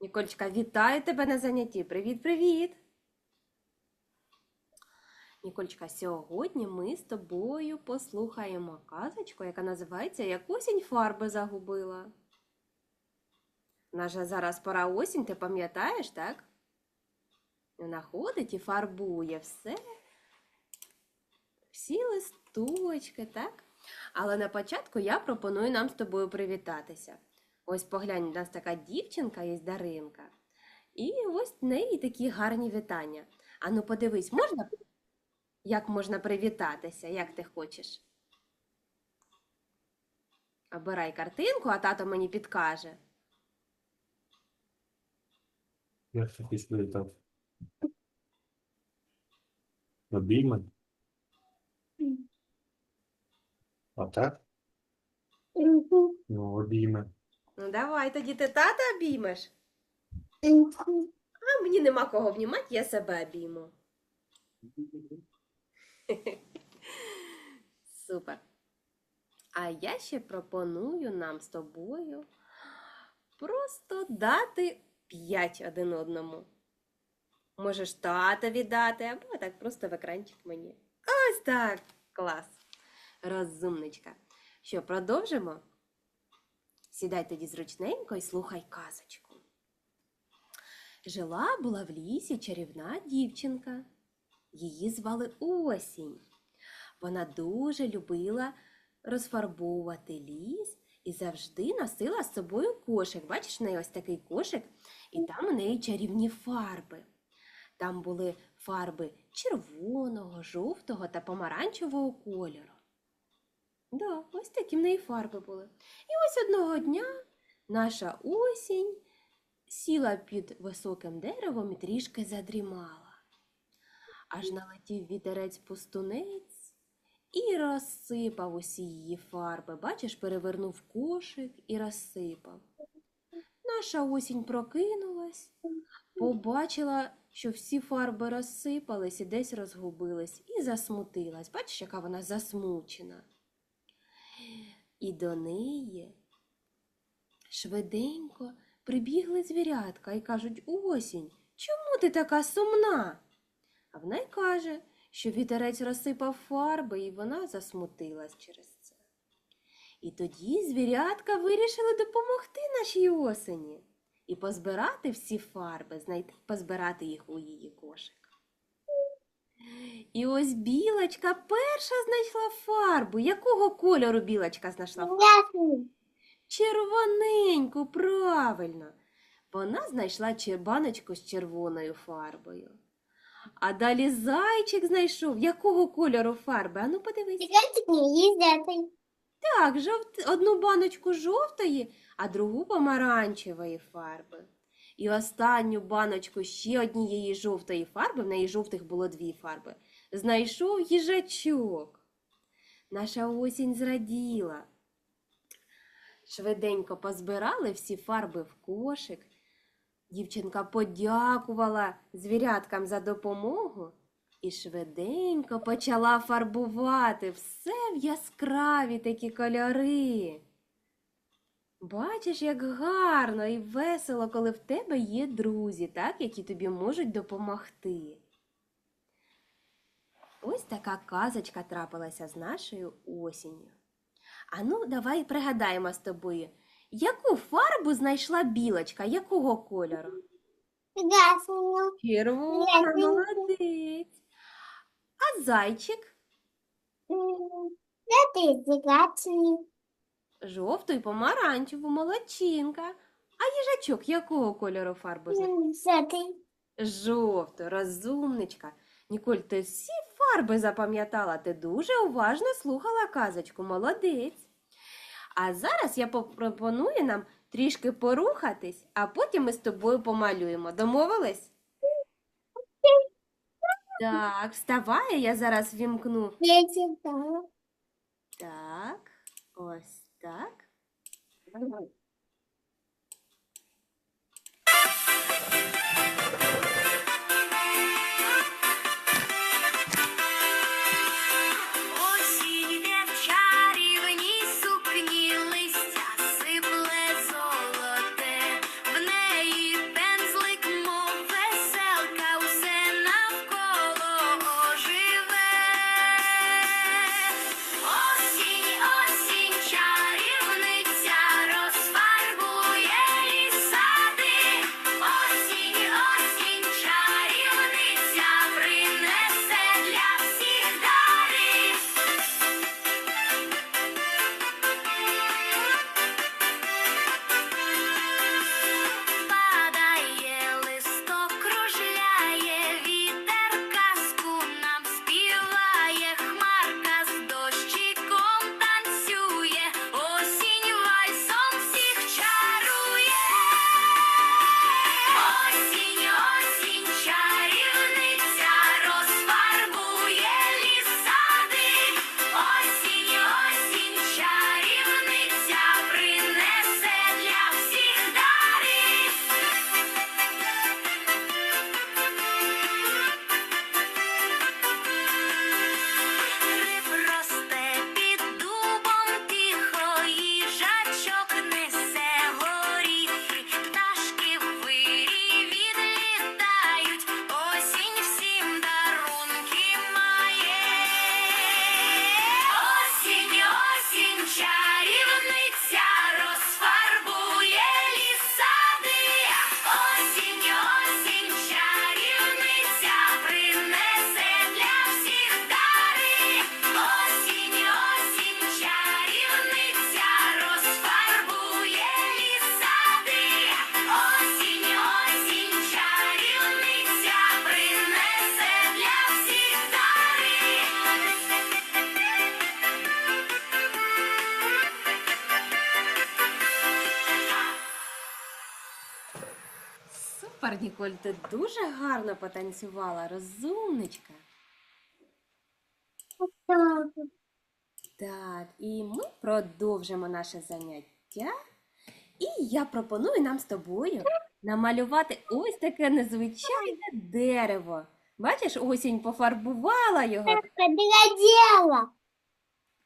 Ніколечка, вітаю тебе на занятті. Привіт, привіт. Ніколечка, сьогодні ми з тобою послухаємо казочку, яка називається Як осінь фарби загубила. Наша зараз пора осінь, ти пам'ятаєш, так? Вона ходить і фарбує все, всі листочки, так? Але на початку я пропоную нам з тобою привітатися. Ось поглянь, у нас така дівчинка є Даринка. І ось в неї такі гарні вітання. Ану, подивись, можна? Як можна привітатися, як ти хочеш? Обирай картинку, а тато мені підкаже. Як ти хочеш привітати? Обійми? А так? Ну, обійми. Ну, давай тоді ти тата обіймеш. А мені нема кого обнімати, я себе обійму. Супер. А я ще пропоную нам з тобою просто дати п'ять один одному. Можеш татові дати, або так просто в екранчик мені. Ось так. Клас. Розумничка. Що, продовжимо? Сідай тоді зручненько і слухай казочку. Жила була в лісі чарівна дівчинка. Її звали Осінь. Вона дуже любила розфарбовувати ліс і завжди носила з собою кошик. Бачиш, в неї ось такий кошик, і там у неї чарівні фарби. Там були фарби червоного, жовтого та помаранчевого кольору. Да, ось такі в неї фарби були. І ось одного дня наша осінь сіла під високим деревом і трішки задрімала. Аж налетів вітерець пустунець і розсипав усі її фарби. Бачиш, перевернув кошик і розсипав. Наша осінь прокинулась, побачила, що всі фарби розсипались і десь розгубились, і засмутилась. Бачиш, яка вона засмучена. І до неї швиденько прибігли звірятка і кажуть Осінь, чому ти така сумна? А вона й каже, що вітерець розсипав фарби, і вона засмутилась через це. І тоді звірятка вирішили допомогти нашій осені і позбирати всі фарби, знайти, позбирати їх у її кошик. І ось білочка перша знайшла фарбу. Якого кольору білочка знайшла фарбу? Червоненьку, правильно. Вона знайшла чер- баночку з червоною фарбою. А далі зайчик знайшов. Якого кольору фарби? Ану подивись. Не ездят. Так, жовт... одну баночку жовтої, а другу помаранчевої фарби. І останню баночку ще однієї жовтої фарби, в неї жовтих було дві фарби, знайшов їжачок. Наша осінь зраділа. Швиденько позбирали всі фарби в кошик. Дівчинка подякувала звіряткам за допомогу і швиденько почала фарбувати все в яскраві такі кольори. Бачиш, як гарно і весело, коли в тебе є друзі, так, які тобі можуть допомогти. Ось така казочка трапилася з нашою осінню. А ну, давай пригадаємо з тобою, яку фарбу знайшла білочка, якого кольору? Красную. Червона, молодець. А зайчик зеленый. Жовту і помаранчеву, молодчинка. А їжачок якого кольору фарбу? Желтый. Жовто, розумничка. Ніколь, ти всі фарби запам'ятала, ти дуже уважно слухала казочку, молодець. А зараз я пропоную нам трішки порухатись, а потім ми з тобою помалюємо. Домовились? Так, вставай, я зараз вімкну. Так, ось так. Ніколь, ти дуже гарно потанцювала, розумничка. Так. Так, і ми продовжимо наше заняття. І я пропоную нам з тобою намалювати ось таке незвичайне дерево. Бачиш, осінь пофарбувала його. Подглядела.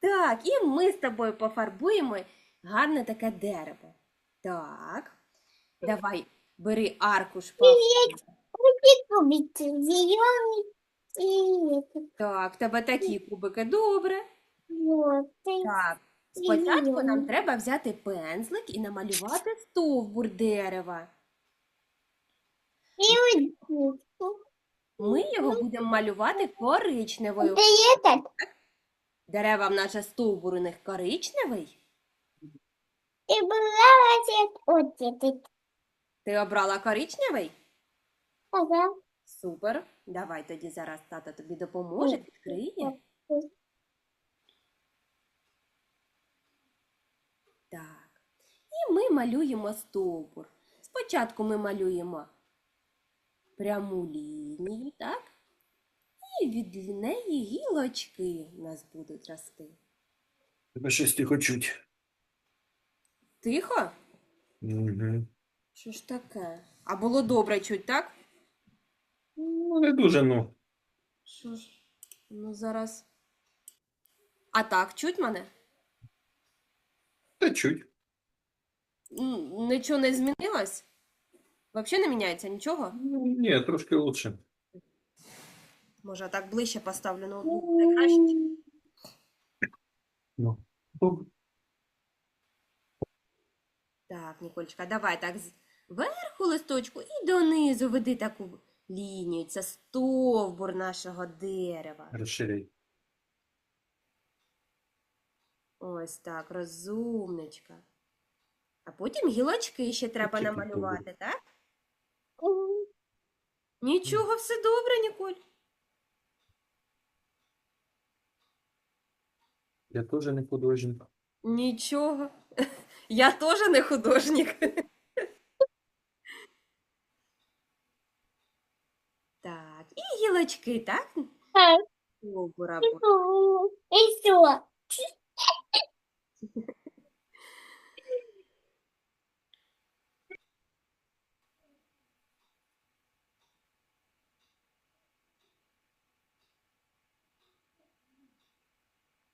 Так, і ми з тобою пофарбуємо гарне таке дерево. Так, давай, бери аркуш. папки. Эти кубики зеленый и этот. Так, в тебе такі кубики, добре. Вот. и Так, спочатку нам Зелений. треба взяти пензлик і намалювати стовбур дерева. И вот тут. Ми його будемо малювати коричневою. Это этот. Дерева в нас же стовбур у них коричневий. И была вот этот. Ти обрала коричневий? Ага. Супер. Давай тоді зараз тата тобі допоможе, відкриє. Так. І ми малюємо стовбур. Спочатку ми малюємо пряму лінію, так? І від неї гілочки у нас будуть рости. Тебе щось тихо чуть. Тихо? Угу. Що ж таке? А було добре чуть, так? Ну, не дуже, ну. Що ж? Ну зараз. А так, чуть мене? Та чуть. М, Нічого не змінилось? Взагалі не міняється нічого? Ну, Ні, трошки лучше. Може, так ближче поставлю ноутбук буде краще? Ну. Оп. Так, Ніколечка, давай так Зверху листочку і донизу веди таку лінію. Це стовбур нашого дерева. Розширяй. Ось так, розумничка. А потім гілочки ще треба Які намалювати, так? Нічого, все добре, Ніколь. Я теж не художник. Нічого. Я теж не художник. і гілочки, так? Так. Стовбура и будуть. всё. И все.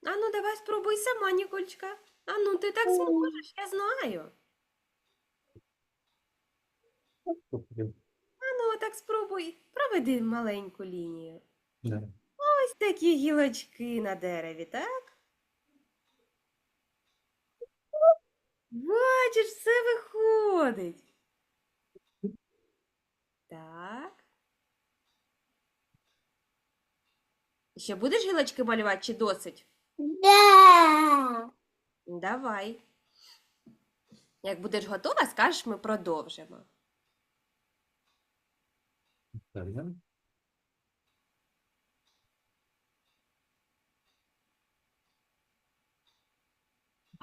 А ну давай спробуй сама, Нікольчка. А ну ти так зможеш, я знаю. Так спробуй. Проведи маленьку лінію. Да. Ось такі гілочки на дереві, так? Бачиш, все виходить. Так. Ще будеш гілочки малювати чи досить? Да. Давай. Як будеш готова, скажеш, ми продовжимо. Так, да?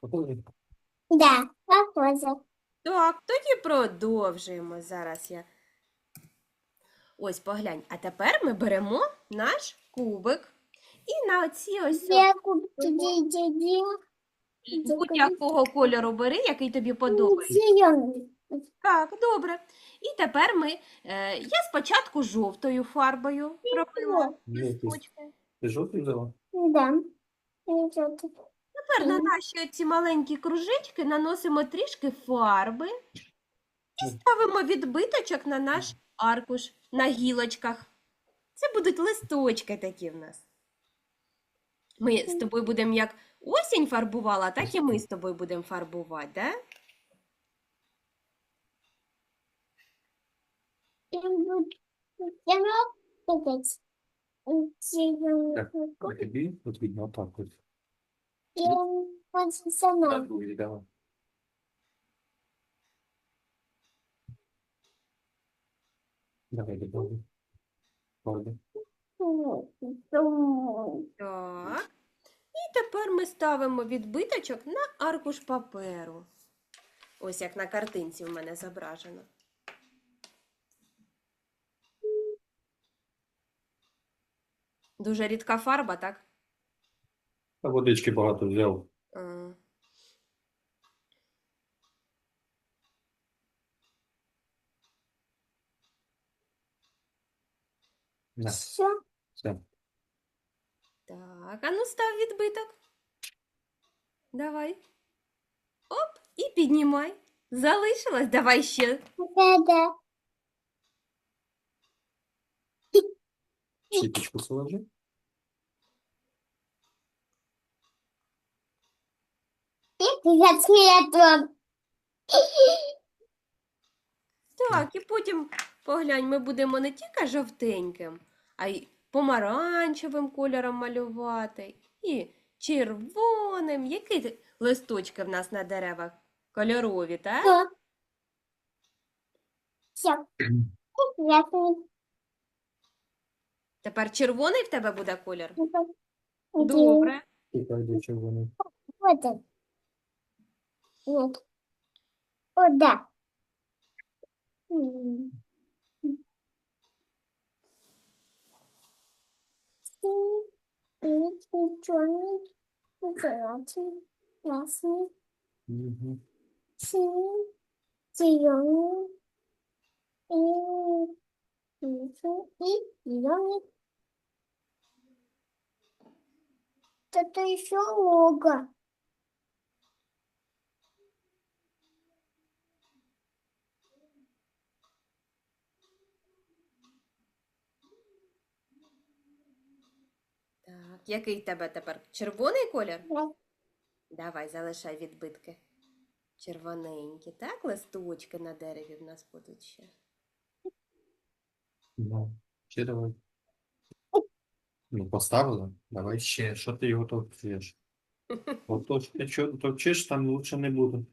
Готові? Да. Похоже. Так, тоді продовжуємо. Зараз я. Ось поглянь. А тепер ми беремо наш кубик. І на оці ось Я будь-якого кольору бери, який тобі подобається. Так, добре. І тепер ми. Е, я спочатку жовтою фарбою робила листочки. Ти жовтий взяла? Да. Тепер на наші ці маленькі кружечки наносимо трішки фарби і ставимо відбиточок на наш аркуш на гілочках. Це будуть листочки такі в нас. Ми з тобою будемо як осінь фарбувала, так і ми з тобою будемо фарбувати, да? Я буду- я могу опять зеленый. Так. І тепер ми ставимо відбиточок на аркуш паперу. Ось як на картинці в мене зображено. Дуже рідка фарба, так? А водички багато взяв. А, На, Все. все. Так, а ну став відбиток. Давай. Оп, і піднімай. Залишилось, давай ще. Да-да. Я цветом. Так, і потім поглянь, ми будемо не тільки жовтеньким, а й помаранчевим кольором малювати, і червоним. Які листочки в нас на деревах? Кольорові, так? Все. Тепер червоний в тебе буде колір? Добре. І пойду червоний. Один. Ні. О, да. Синій, чорний, зелений, красний, синий, зелений, і зелений, і зелений. Это еще много. Так, який в тебе тепер? Червоний колір? Да. Давай, залишай відбитки. Червоненькі, так? Листочки на дереві в нас будуть ще. Ще давай. Ну, поставила? Давай ще. Що ти його товчиш? Ото ж ти що товчиш, там лучше не буде.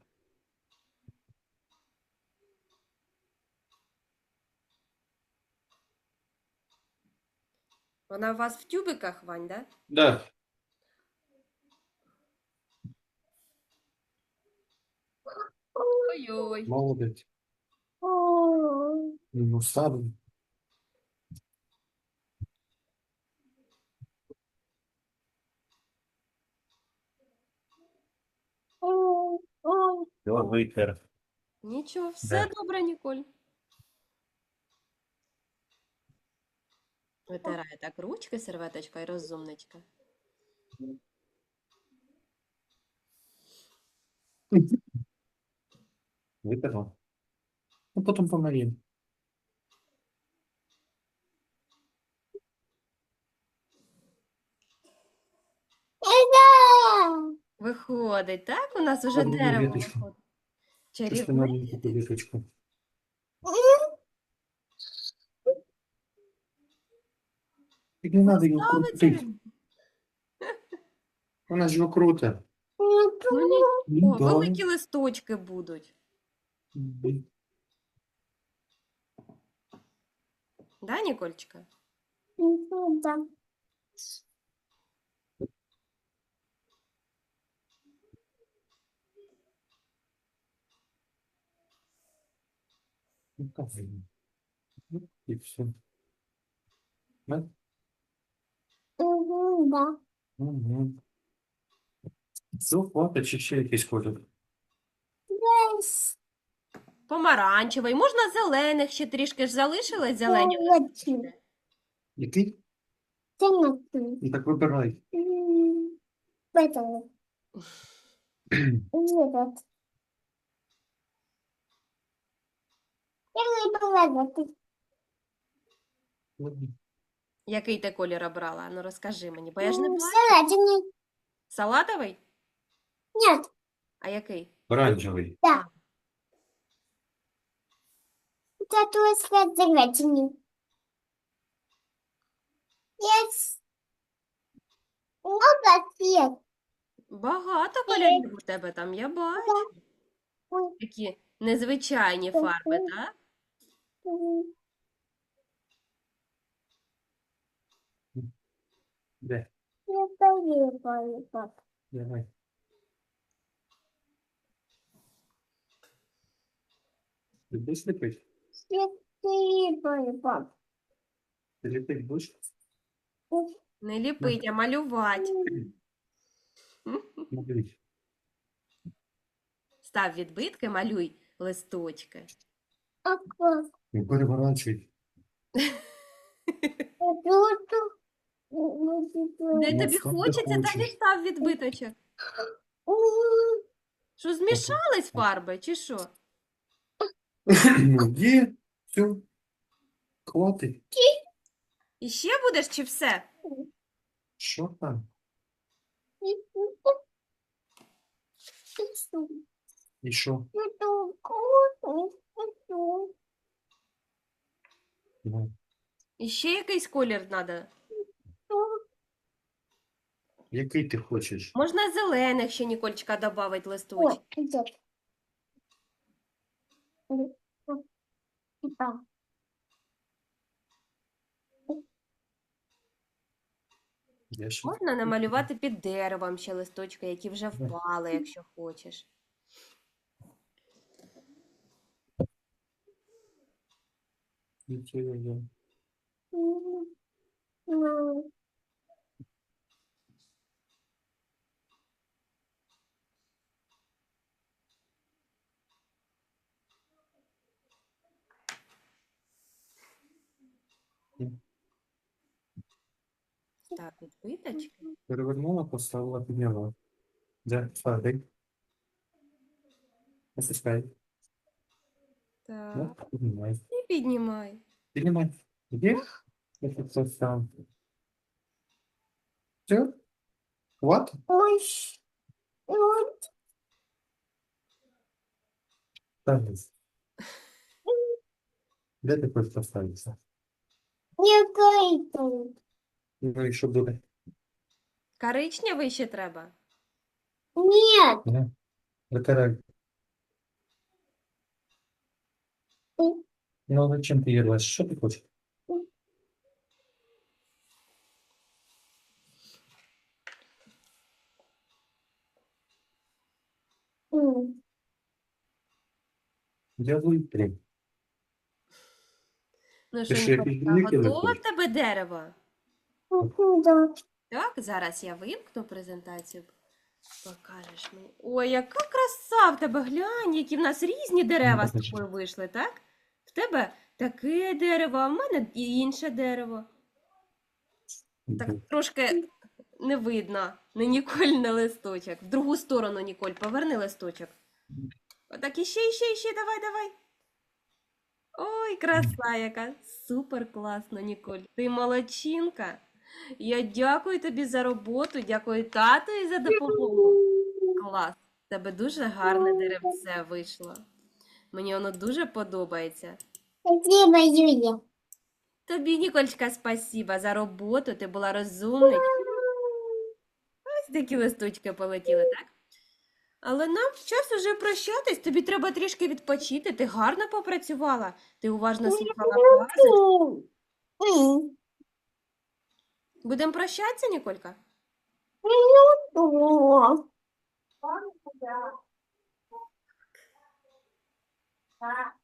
Вона у вас в тюбиках, Вань, да? Да. Ой-ой. Молодець. Ну, ставимо. Все, витер. Нічого, все добре, Ніколь. Витирає так ручки, серветочка і розумничка. Витерла. Ну, потім помарім. Да. Виходить, так? У нас уже Одну дерево віточку. виходить. Ти Чарівне. Так не треба його крутити. Вона ж його круте. Ну, ні- Ну, О, да. великі листочки будуть. Да, Нікольчика? Да. Ну, так. Ну, І все. Да? Мгм, Да. Угу. Все, хватить, чи ще якийсь колір? Yes. Помаранчевий, можна зелених, ще трішки ж залишилось зелені. Молодці. Який? Темнотный. Ну так вибирай. М, Поэтому. Этот. Я Який ти колір обрала? Ну розкажи мені, бо я ж не бачу. Салатиный. Салатовий? Нет. А який? Оранжевий. Да. Это твой салатиный. Есть. Много цвет. Багато кольорів у тебе там, я бачу. Ой. Такі незвичайні фарби, так? М, Де? Я поехала, пап. Давай. Ти будеш ліпити? Я поехала, пап. Ти ліпити будеш? Не ліпить, а малювати. Малюй. Став відбитки, малюй листочки. А как? Не переворачуй. Ну, Де Ну, тобі став, де хочеться, там і хочеш. став відбиточок. Що, змішались фарби, чи що? Ну, Є, все. Хватить. І ще будеш, чи все? Що там? І що? Ну, І ще якийсь колір треба. який ти хочеш? Можна зелених ще Нікольчика додати листочок. О, идет. Да. Я ще... Можна намалювати під деревом ще листочки, які вже впали, якщо хочеш. Нічого є. Ну, Так, відбиточки. Перевернула, поставила, підняла. Де? Сади. Насискай. Так. Ну, піднімай. І піднімай. Піднімай. Є? Ось це сам. Все? Хватить? Ой, вот Ставись. Де ти хочеш поставитися? не кайфует. Ну і що буде? Коричневий ще треба. Нет, Не? Ну, але чим ти її рвеш? Що ти хочеш? Дякую, три. Ну що, ще готове в тебе дерево? Так, зараз я вимкну презентацію. Покажеш мені. Ой, яка краса в тебе, глянь, які в нас різні дерева з тобою вийшли, так? В тебе таке дерево, а в мене інше дерево. Так трошки не видно. Не Ніколь не листочок. В другу сторону, Ніколь, поверни листочок. Отак іще, іще, іще, давай, давай. Ой, краса яка. Супер класно, Ніколь. Ти молодчинка. Я дякую тобі за роботу, дякую тату за допомогу. Клас. Тебе дуже гарне деревце вийшло. Мені воно дуже подобається. Спасибо, Юля. Тобі, Нікольчка, спасіба за роботу. Ти була розумничка. Ось такі листочки полетіли, так? Але нам час уже прощатись. Тобі треба трішки відпочити. Ти гарно попрацювала. Ти уважно слухала класи. М, Будемо прощатися, Ніколька? о. Да.